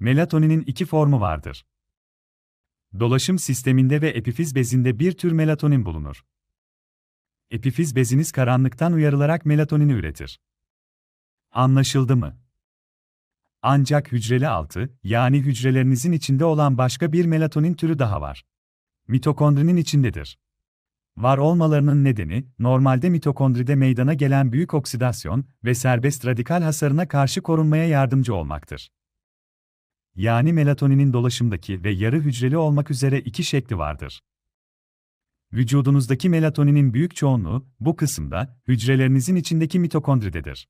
Melatoninin iki formu vardır. Dolaşım sisteminde ve epifiz bezinde bir tür melatonin bulunur. Epifiz beziniz karanlıktan uyarılarak melatonini üretir. Anlaşıldı mı? Ancak hücreli altı, yani hücrelerinizin içinde olan başka bir melatonin türü daha var. Mitokondrinin içindedir. Var olmalarının nedeni, normalde mitokondride meydana gelen büyük oksidasyon ve serbest radikal hasarına karşı korunmaya yardımcı olmaktır. Yani melatoninin dolaşımdaki ve yarı hücreli olmak üzere iki şekli vardır. Vücudunuzdaki melatoninin büyük çoğunluğu, bu kısımda, hücrelerinizin içindeki mitokondridedir.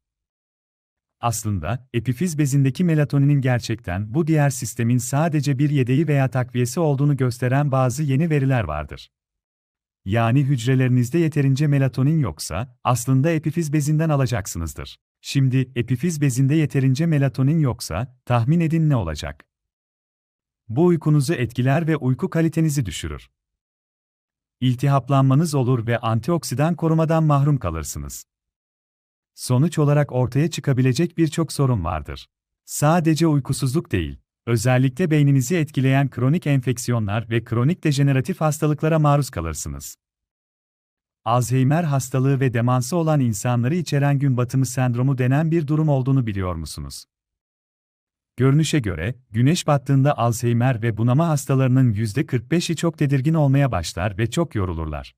Aslında, epifiz bezindeki melatoninin gerçekten bu diğer sistemin sadece bir yedeği veya takviyesi olduğunu gösteren bazı yeni veriler vardır. Yani hücrelerinizde yeterince melatonin yoksa, aslında epifiz bezinden alacaksınızdır. Şimdi, epifiz bezinde yeterince melatonin yoksa, tahmin edin ne olacak? Bu uykunuzu etkiler ve uyku kalitenizi düşürür. İltihaplanmanız olur ve antioksidan korumadan mahrum kalırsınız. Sonuç olarak ortaya çıkabilecek birçok sorun vardır. Sadece uykusuzluk değil, özellikle beyninizi etkileyen kronik enfeksiyonlar ve kronik dejeneratif hastalıklara maruz kalırsınız. Alzheimer hastalığı ve demansı olan insanları içeren gün batımı sendromu denen bir durum olduğunu biliyor musunuz? Görünüşe göre, güneş battığında Alzheimer ve bunama hastalarının %45'i çok tedirgin olmaya başlar ve çok yorulurlar.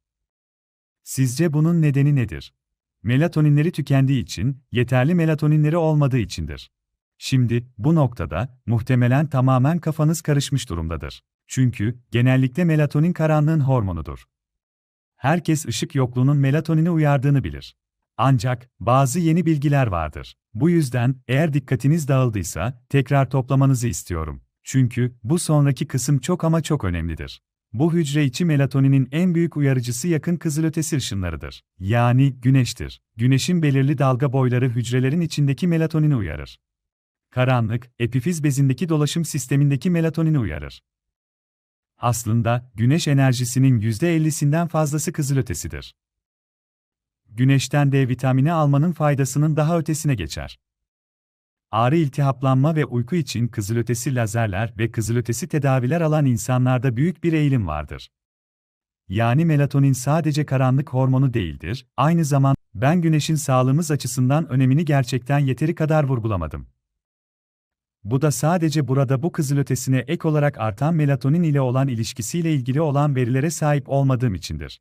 Sizce bunun nedeni nedir? Melatoninleri tükendiği için, yeterli melatoninleri olmadığı içindir. Şimdi, bu noktada, muhtemelen tamamen kafanız karışmış durumdadır. Çünkü, genellikle melatonin karanlığın hormonudur. Herkes ışık yokluğunun melatonini uyardığını bilir. Ancak, bazı yeni bilgiler vardır. Bu yüzden, eğer dikkatiniz dağıldıysa, tekrar toplamanızı istiyorum. Çünkü, bu sonraki kısım çok ama çok önemlidir. Bu hücre içi melatoninin en büyük uyarıcısı yakın kızılötesi ışınlarıdır. Yani güneştir. Güneşin belirli dalga boyları hücrelerin içindeki melatonini uyarır. Karanlık, epifiz bezindeki dolaşım sistemindeki melatonini uyarır. Aslında, güneş enerjisinin %50'sinden fazlası kızılötesidir. Güneşten D vitamini almanın faydasının daha ötesine geçer. Ağrı iltihaplanma ve uyku için kızılötesi lazerler ve kızılötesi tedaviler alan insanlarda büyük bir eğilim vardır. Yani melatonin sadece karanlık hormonu değildir, aynı zamanda ben güneşin sağlığımız açısından önemini gerçekten yeteri kadar vurgulamadım. Bu da sadece burada bu kızılötesine ek olarak artan melatonin ile olan ilişkisiyle ilgili olan verilere sahip olmadığım içindir.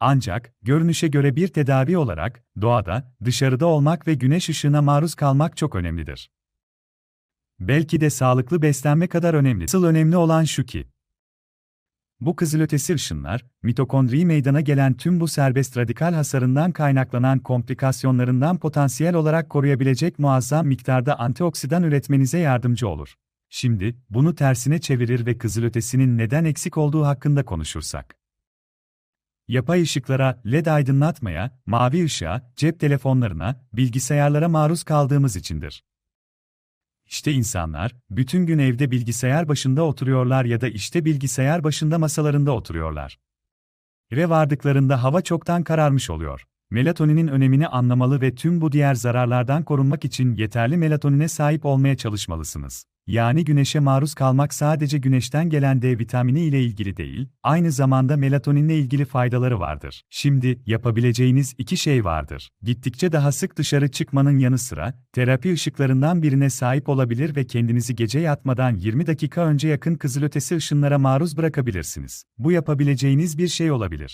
Ancak, görünüşe göre bir tedavi olarak, doğada, dışarıda olmak ve güneş ışığına maruz kalmak çok önemlidir. Belki de sağlıklı beslenme kadar önemli. Asıl önemli olan şu ki, bu kızılötesi ışınlar, mitokondriyi meydana gelen tüm bu serbest radikal hasarından kaynaklanan komplikasyonlarından potansiyel olarak koruyabilecek muazzam miktarda antioksidan üretmenize yardımcı olur. Şimdi, bunu tersine çevirir ve kızılötesinin neden eksik olduğu hakkında konuşursak. Yapay ışıklara, LED aydınlatmaya, mavi ışığa, cep telefonlarına, bilgisayarlara maruz kaldığımız içindir. İşte insanlar, bütün gün evde bilgisayar başında oturuyorlar ya da işte bilgisayar başında masalarında oturuyorlar. Eve vardıklarında hava çoktan kararmış oluyor. Melatoninin önemini anlamalı ve tüm bu diğer zararlardan korunmak için yeterli melatonine sahip olmaya çalışmalısınız. Yani güneşe maruz kalmak sadece güneşten gelen D vitamini ile ilgili değil, aynı zamanda melatoninle ilgili faydaları vardır. Şimdi, yapabileceğiniz iki şey vardır. Gittikçe daha sık dışarı çıkmanın yanı sıra, terapi ışıklarından birine sahip olabilir ve kendinizi gece yatmadan 20 dakika önce yakın kızılötesi ışınlara maruz bırakabilirsiniz. Bu yapabileceğiniz bir şey olabilir.